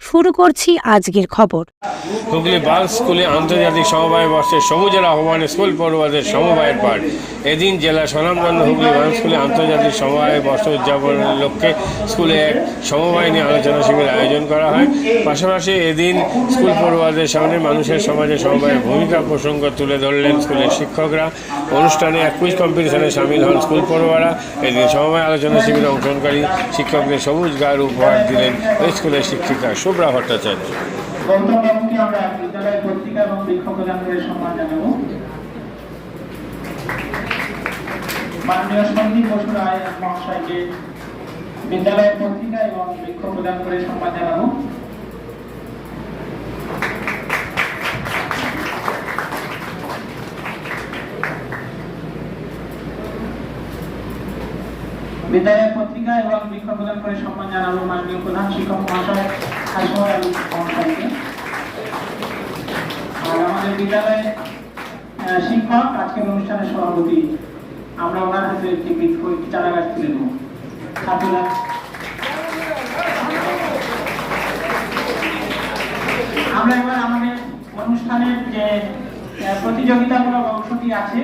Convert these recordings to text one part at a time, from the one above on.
শুরু করছি আজকের খবর। হুগলি বার্লস স্কুলে আন্তর্জাতিক সমবায় বর্ষে সবুজের আহ্বানে স্কুল পড়ুয়াদের সমবায়ের পাঠ। এদিন জেলা স্বনামধন্য হুগলি বার্লস স্কুলে আন্তর্জাতিক সমবায় বর্ষ উদযাপনের লক্ষ্যে স্কুলে এক সমবায় নিয়ে আলোচনা শিবির আয়োজন করা হয়। পাশাপাশি এদিন স্কুল পড়ুয়াদের সামনে মানুষের সমাজে সমবায়ের ভূমিকা প্রসঙ্গ তুলে ধরলেন স্কুলের শিক্ষকরা। অনুষ্ঠানে এক কুইজ কম্পিটিশনে সামিল হন স্কুল পড়ুয়ারা। এদিন সমবায় আলোচনা শিবিরে অংশগ্রহণকারী শিক্ষকদের সবুজ গার উপহার দিলেন স্কুলের শিক্ষিকা শুভ্রা ভট্টাচার্য। এবং বৃক্ষ প্রদান করে সম্মান বিদ্যালয় পত্রিকা এবং বৃক্ষ প্রদান করে সম্মান জানাব। বিদ্যালয় পত্রিকা এবং বৃক্ষ প্রদান করে সম্মান জানাব মাননীয় প্রধান শিক্ষক মহাশয়। শিক্ষক আজকের অনুষ্ঠানের সভাপতি। আমরা ওনার হাতে একটি চারা গাছ তুলে দেবো আমরা এবার আমাদের অনুষ্ঠানের যে প্রতিযোগিতামূলক অংশটি আছে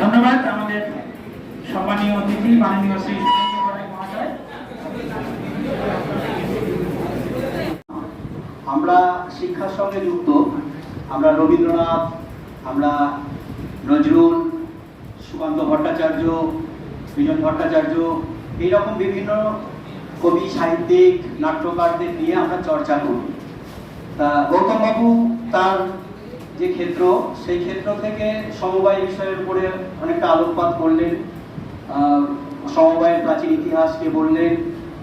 ধন্যবাদ আমাদের সম্মানীয় অতিথি মাননীয় শ্রী সুরেন্দ্র বড়াই মহাশয় আমরা শিক্ষার সঙ্গে যুক্ত। আমরা রবীন্দ্রনাথ, আমরা নজরুল, সুকান্ত ভট্টাচার্য, বিজন ভট্টাচার্য, এইরকম বিভিন্ন কবি, সাহিত্যিক, নাট্যকারদের নিয়ে আমরা চর্চা করি। তা গৌতম বাবু তার যে ক্ষেত্র, সেই ক্ষেত্র থেকে সমবায় বিষয়ের উপরে অনেকটা আলোকপাত করলেন। সমবায়ের প্রাচীন ইতিহাসকে বললেন।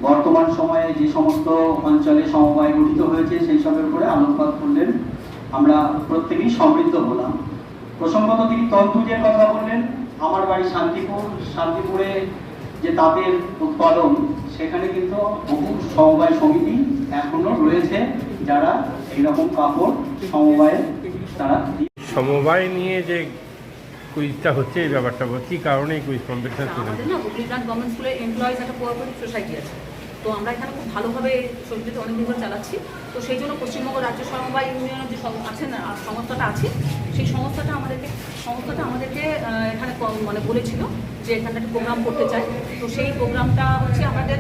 বর্তমান সময়ে যে সমস্ত অঞ্চলে সমবায় গঠিত হয়েছে সেই সবের উপরে আলোকপাত করলেন। আমরা প্রত্যেকেই সমৃদ্ধ হলাম। প্রসঙ্গত তিনি তন্তুজের কথা বললেন। আমার বাড়ি শান্তিপুর। শান্তিপুরে যে তাঁতের উৎপাদন সেখানে কিন্তু বহু সমবায় সমিতি এখনও রয়েছে যারা এইরকম কাপড় সমবায়ে তারা সমবায় নিয়ে যে কুইজটা হচ্ছে এই ব্যাপারটা কি কারণে কুইজ কম্পিটিশন আমাদের না হুগলি ব্রাঞ্চ গভর্নমেন্ট স্কুলের এমপ্লয়িজ একটা কোঅপারেটিভ সোসাইটি আছে। তো আমরা এখানে খুব ভালোভাবে সোসাইটিতে অনেকদিন ধরে চালাচ্ছি। তো সেই জন্য পশ্চিমবঙ্গ রাজ্য সমবায় ইউনিয়নের যে আছে না সংস্থাটা আছে, সেই সংস্থাটা আমাদেরকে সংস্থাটা আমাদেরকে এখানে মানে বলেছিল যে এখানে একটা প্রোগ্রাম করতে চাই। তো সেই প্রোগ্রামটা হচ্ছে আমাদের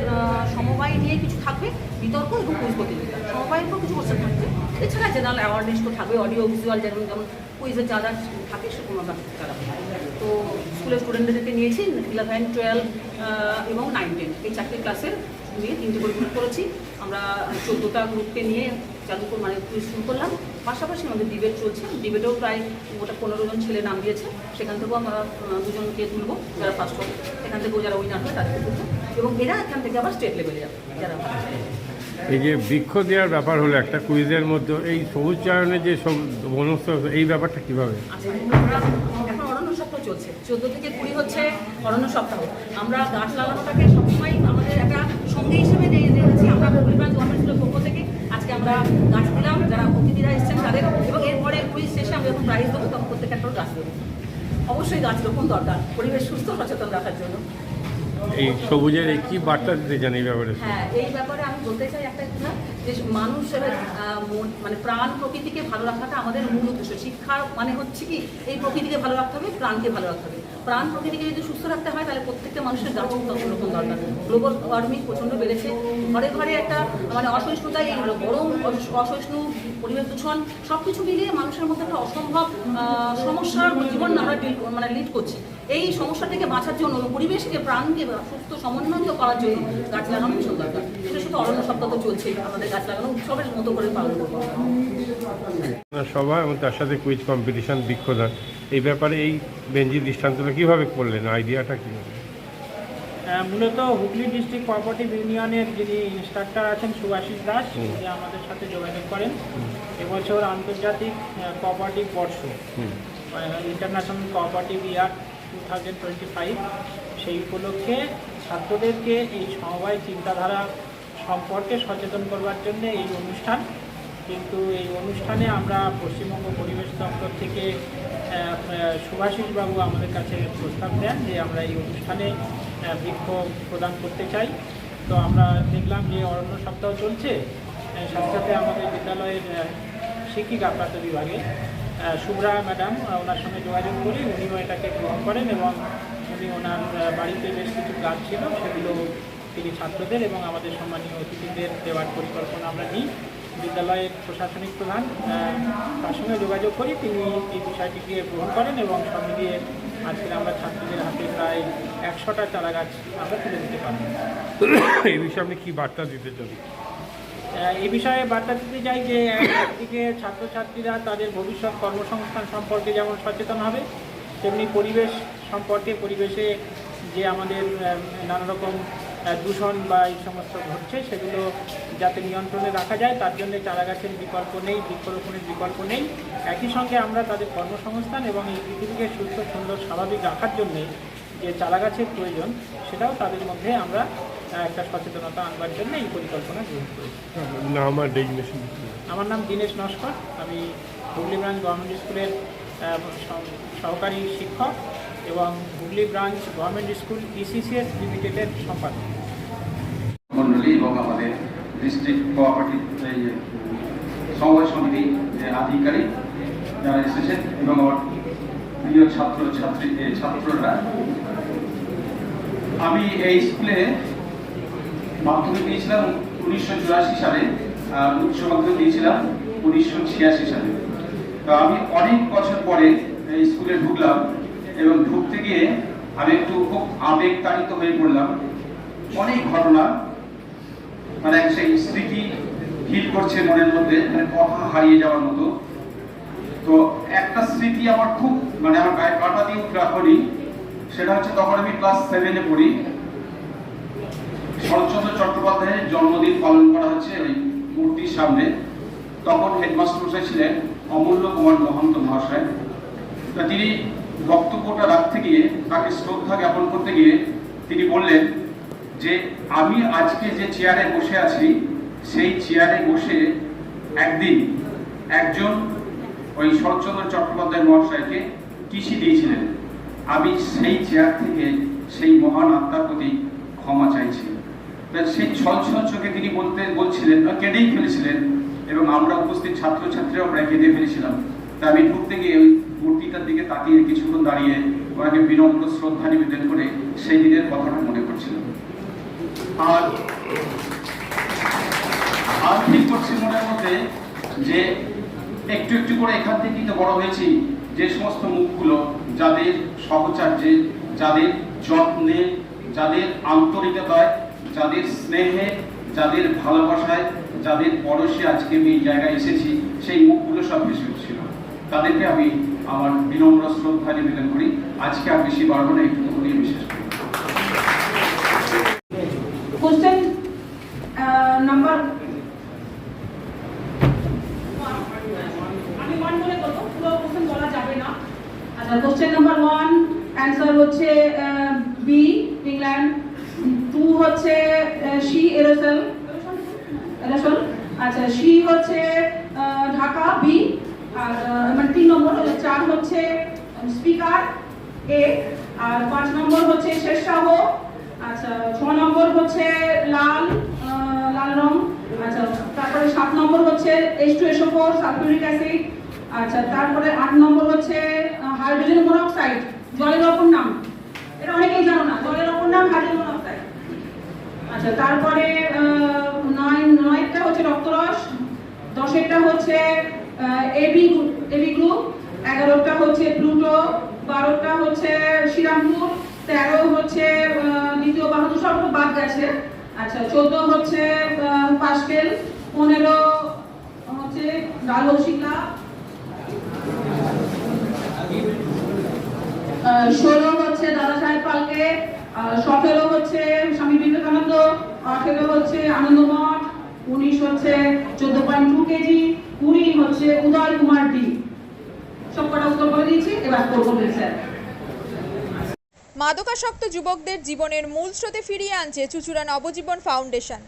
সমবায় নিয়ে কিছু থাকবে, বিতর্ক এবং কুইজ প্রতিযোগিতা। সমবায়ের উপর কিছু কোশ্চেন থাকবে। এছাড়া জেনারেল অ্যাওয়ারনেস তো থাকবে অডিও ভিজুয়াল যেমন যেমন কুইজের যা যা থাকে সেরকম আমরা তো স্কুলের স্টুডেন্টদেরকে নিয়েছি ইলেভেন টুয়েলভ এবং নাইন টেন এই চারটি ক্লাসের নিয়ে তিনটে করে গ্রুপ করেছি। আমরা চোদ্দোটা গ্রুপকে নিয়ে করে মানে শুরু করলাম। পাশাপাশি আমাদের ডিবেট চলছে। ডিবেটেও প্রায় গোটা পনেরো জন ছেলে নাম দিয়েছে। সেখান থেকেও আমরা দুজনকে তুলবো যারা ফার্স্ট হবে সেখান থেকেও যারা উইনার হবে তাদেরকে তুলবো। এবং এরা এখান থেকে আবার স্টেট লেভেলে যাবে যারা এই যে বৃক্ষ দেওয়ার ব্যাপার হলো একটা কুইজের মধ্যে এই সবুজ চায়নের যে সব বনস্থ এই ব্যাপারটা কীভাবে? আচ্ছা, এখন অরণ্য সপ্তাহ চলছে। চোদ্দ থেকে কুড়ি হচ্ছে অরণ্য সপ্তাহ। আমরা গাছ লাগানোটাকে সবসময় আমাদের একটা হিসেবে আমরা পক্ষ থেকে। আজকে আমরা গাছ দিলাম যারা অতিথিরা এসেছেন তাদের। এবং এরপরে কুড়ি শেষে আমরা যখন প্রাইজ দেবো তখন প্রত্যেক একটা গাছ দেবো। অবশ্যই গাছ রোপণ দরকার পরিবেশ সুস্থ সচেতন রাখার জন্য। এই সবুজের কি বার্তা দিতে চান এই ব্যাপারে? হ্যাঁ এই ব্যাপারে আমি বলতে চাই একটা যে মানুষের মানে প্রাণ প্রকৃতিকে ভালো রাখাটা আমাদের মূল উদ্দেশ্য। শিক্ষার মানে হচ্ছে কি, এই প্রকৃতিকে ভালো রাখতে হবে, প্রাণকে ভালো রাখতে হবে। প্রাণ প্রকৃতিকে যদি সুস্থ রাখতে হয়, তাহলে প্রত্যেকটা মানুষের গাছ রোপণ দরকার। গ্লোবাল ওয়ার্মিং প্রচণ্ড বেড়েছে। ঘরে ঘরে একটা মানে অসহিষ্ণুতা এই গরম, অস- অসহিষ্ণু পরিবেশ দূষণ সব কিছু মিলিয়ে মানুষের মধ্যে একটা অসম্ভব সমস্যার জীবন আমরা মানে লিড করছি। এই সমস্যা থেকে বাঁচার জন্য, পরিবেশকে, প্রাণকে সুস্থ সমন্বয় করার জন্য গাছ লাগানো ভীষণ দরকার। এটা শুধু অরণ্য সপ্তাহ তো চলছেই আমাদের গাছ লাগানো উৎসবের মতো করে পালন করব সভা এবং তার সাথে কুইজ কম্পিটিশন বৃক্ষদান এই ব্যাপারে এই বেঞ্জি দৃষ্টান্তটা কীভাবে করলেন? আইডিয়াটা কি মূলত হুগলি ডিস্ট্রিক্ট কোঅপারেটিভ ইউনিয়নের যিনি ইনস্ট্রাক্টর আছেন সুভাষিস দাস উনি আমাদের সাথে যোগাযোগ করেন। এবছর আন্তর্জাতিক কোঅপারেটিভ বর্ষ international cooperative year two thousand twenty five সেই উপলক্ষে ছাত্রদেরকে এই সমবায় চিন্তাধারা সম্পর্কে সচেতন করবার জন্য এই অনুষ্ঠান। কিন্তু এই অনুষ্ঠানে আমরা পশ্চিমবঙ্গ পরিবেশ দপ্তর থেকে সুভাষিসবাবু আমাদের কাছে প্রস্তাব দেন যে আমরা এই অনুষ্ঠানে আহ, বৃক্ষ প্রদান করতে চাই। তো আমরা দেখলাম যে অরণ্য সপ্তাহ চলছে। সাথে সাথে আমাদের বিদ্যালয়ের শিক্ষিকা প্রাত বিভাগে শুভ্রা ম্যাডাম ওনার সঙ্গে যোগাযোগ করি উনিও এটাকে গ্রহণ করেন এবং উনি ওনার বাড়িতে বেশ কিছু গাছ ছিল সেগুলো তিনি ছাত্রদের এবং আমাদের সম্মানীয় অতিথিদের দেওয়ার পরিকল্পনা আমরা নিই। বিদ্যালয়ের প্রশাসনিক প্রধান তার সঙ্গে যোগাযোগ করি তিনি এই বিষয়টিকে গ্রহণ করেন এবং সব মিলিয়ে আজকে আমরা ছাত্রীদের হাতে প্রায় একশোটা চারা গাছ আমরা তুলে দিতে পারব। এই বিষয়ে আপনি কী বার্তা দিতে চান? এই বিষয়ে বার্তা দিতে চাই যে এক- একদিকে ছাত্রছাত্রীরা তাদের ভবিষ্যৎ কর্মসংস্থান সম্পর্কে যেমন সচেতন হবে তেমনি পরিবেশ সম্পর্কে পরিবেশে যে আমাদের নানারকম নানা রকম আহ, দূষণ বা এই সমস্ত ঘটছে সেগুলো যাতে নিয়ন্ত্রণে রাখা যায় তার জন্য চারাগাছের বিকল্প নেই বৃক্ষরোপণের বিকল্প নেই। একই সঙ্গে আমরা তাদের কর্মসংস্থান এবং এই পৃথিবীকে সুস্থ সুন্দর স্বাভাবিক রাখার জন্যে যে চারাগাছের প্রয়োজন সেটাও তাদের মধ্যে আমরা একটা সচেতনতা আনবার জন্য এই পরিকল্পনা গ্রহণ করেছি। আমার আমার নাম দীনেশ নস্কর। আমি হুগলি ব্রাঞ্চ গভর্নমেন্ট স্কুলের সহকারী শিক্ষক এবং Hooghly branch government school ECCS লিমিটেডের সম্পাদক। মন্ডলী এবং আমাদের ডিস্ট্রিক্ট কোঅপারেটিভ সমবায় সমিতি যে আধিকারিক যারা এসেছেন এবং আমার প্রিয় ছাত্র, ছাত্রী ছাত্ররা, আমি এই স্কুলে মাধ্যমিক দিয়েছিলাম উনিশশো চুরাশি সালে, আর উচ্চ মাধ্যমিক দিয়েছিলাম উনিশশো ছিয়াশি সালে। তো আমি অনেক বছর পরে এই স্কুলে ঢুকলাম। এবং ঢুকতে গিয়ে আমি একটু খুব আবেগতাড়িত হয়ে পড়লাম। অনেক ঘটনা মানে সেই স্মৃতি হিট করছে মনের মধ্যে মানে কথা হারিয়ে যাওয়ার মতো। তো একটা স্মৃতি আমার খুব মানে আমার গায়ে কাটা দিয়ে এখনই সেটা হচ্ছে তখন আমি ক্লাস সেভেনে পড়ি। শরৎচন্দ্র চট্টোপাধ্যায়ের জন্মদিন পালন করা হচ্ছে ওই মূর্তির সামনে। তখন হেডমাস্টার মশাই ছিলেন অমূল্য কুমার মহন্ত মহাশয়। তিনি বক্তব্যটা রাখতে গিয়ে, তাকে শ্রদ্ধা জ্ঞাপন করতে গিয়ে তিনি বললেন যে, আমি আজকে যে চেয়ারে বসে আছি, সেই চেয়ারে বসে একদিন একজন ওই শরৎচন্দ্র চট্টোপাধ্যায় মহাশয়কে টিসি দিয়েছিলেন। আমি সেই চেয়ার থেকে সেই মহান আত্মার প্রতি ক্ষমা চাইছি। সেই ছল চোখে তিনি বলতে বলছিলেন বা কেঁদেই ফেলেছিলেন এবং আমরা উপস্থিত ছাত্রছাত্রীরাও প্রায় কেঁদে ফেলেছিলাম। তা আমি ঢুকতে গিয়ে ওই মূর্তিটার দিকে তাকিয়ে কিছুক্ষণ দাঁড়িয়ে ওনাকে বিনম্র শ্রদ্ধা নিবেদন করে সেই দিনের কথাটা মনে করছিল আর আর ঠিক করছি মনের মধ্যে যে একটু একটু করে এখান থেকে তো বড় হয়েছি, যে সমস্ত মুখগুলো যাদের সহচার্যে, যাদের যত্নে, যাদের আন্তরিকতায়, যাদের স্নেহে, যাদের ভালোবাসায়, যাদের পরশে আজকে আমি এই জায়গায় এসেছি, সেই মুখগুলো সব ভেসে উঠছিল। তাদেরকে আমি আমার বিনম্র শ্রদ্ধা নিবেদন করি। আজকে আর বেশি বাড়বো না একটু নিয়ে বিশেষ করি। Uh, আমি ওয়ান বলে করব পুরো কোশ্চেন বলা যাবে না। আচ্ছা কোশ্চেন নাম্বার ওয়ান অ্যান্সার হচ্ছে বি ইংল্যান্ড টু হচ্ছে সি এরোসেল এরোসেল আচ্ছা সি হচ্ছে আহ, ঢাকা বি আর আহ, মানে তিন নম্বর হচ্ছে চার হচ্ছে স্পিকার এ আর পাঁচ নম্বর হচ্ছে শেরশাহ আচ্ছা ছ নম্বর হচ্ছে লাল লাল রং আচ্ছা তারপরে সাত নম্বর হচ্ছে H two S O four sulphuric acid আচ্ছা তারপরে আট নম্বর হচ্ছে হাইড্রোজেন মনোক্সাইড, জলের অপর নাম। এটা অনেকেই জানো না, জলের অপর নাম, হাইড্রোজেন মনোক্সাইড। আচ্ছা তারপরে নয়, নয়টা হচ্ছে রক্তরস, দশেরটা হচ্ছে এবি এবি গ্রুপ এগারোটা হচ্ছে প্লুটো বারোটা হচ্ছে শ্রীরামপুর তেরো হচ্ছে দ্বিতীয় বাহাদুর সব বাদ গেছে। আচ্ছা চোদ্দ হচ্ছে আহ, পাস্কেল পনেরো হচ্ছে ডাল শিকলা আহ, ষোলো হচ্ছে দাদা সাহেব পালকে সতেরো হচ্ছে স্বামী বিবেকানন্দ আঠেরো হচ্ছে আনন্দমঠ উনিশ হচ্ছে চোদ্দ পয়েন্ট টু কেজি কুড়ি হচ্ছে উদয় কুমার ডি। সব কটা উত্তর করে দিয়েছি, এবার করব স্যার। মাদকাসক্ত যুবকদের জীবনের মূল স্রোতে ফিরিয়ে আনছে চুচুড়া নবজীবন ফাউন্ডেশন।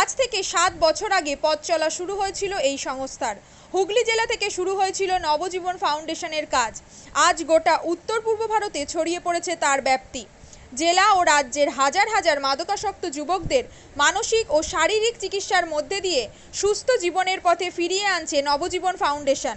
আজ থেকে সাত বছর আগে পথ চলা শুরু হয়েছিল এই সংস্থার। হুগলি জেলা থেকে শুরু হয়েছিল নবজীবন ফাউন্ডেশনের কাজ। আজ গোটা উত্তর পূর্ব ভারতে ছড়িয়ে পড়েছে তার ব্যাপ্তি। জেলা ও রাজ্যের হাজার হাজার মাদকাসক্ত যুবকদের মানসিক ও শারীরিক চিকিৎসার মধ্যে দিয়ে সুস্থ জীবনের পথে ফিরিয়ে আনছে নবজীবন ফাউন্ডেশন।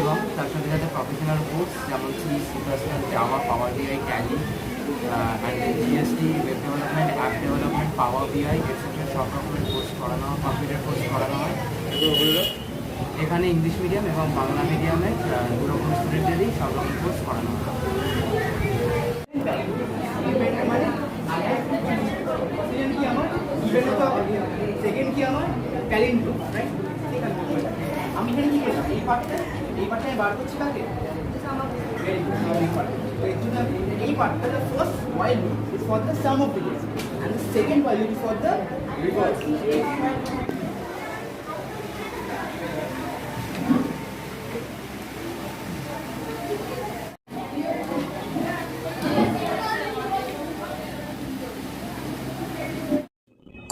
এবং তার সাথে সাথে প্রফেশনাল কোর্স যেমন C C plus plus Java power BI tally and GST web development app development power BI etcetera সব রকমের কোর্স করানো হয় কম্পিউটার কোর্স করানো হয়। এখানে ইংলিশ মিডিয়াম এবং বাংলা মিডিয়ামে দু রকম স্টুডেন্টেরই সব রকম কোর্স করানো হয়। সেকেন্ড কি আমি এখানে কি এই পার্টটা এই পার্টটা আমি বার করছি কাকে Very good, lovely part. তো এর জন্য আমি এই পার্টটা the second while loop is for the sum of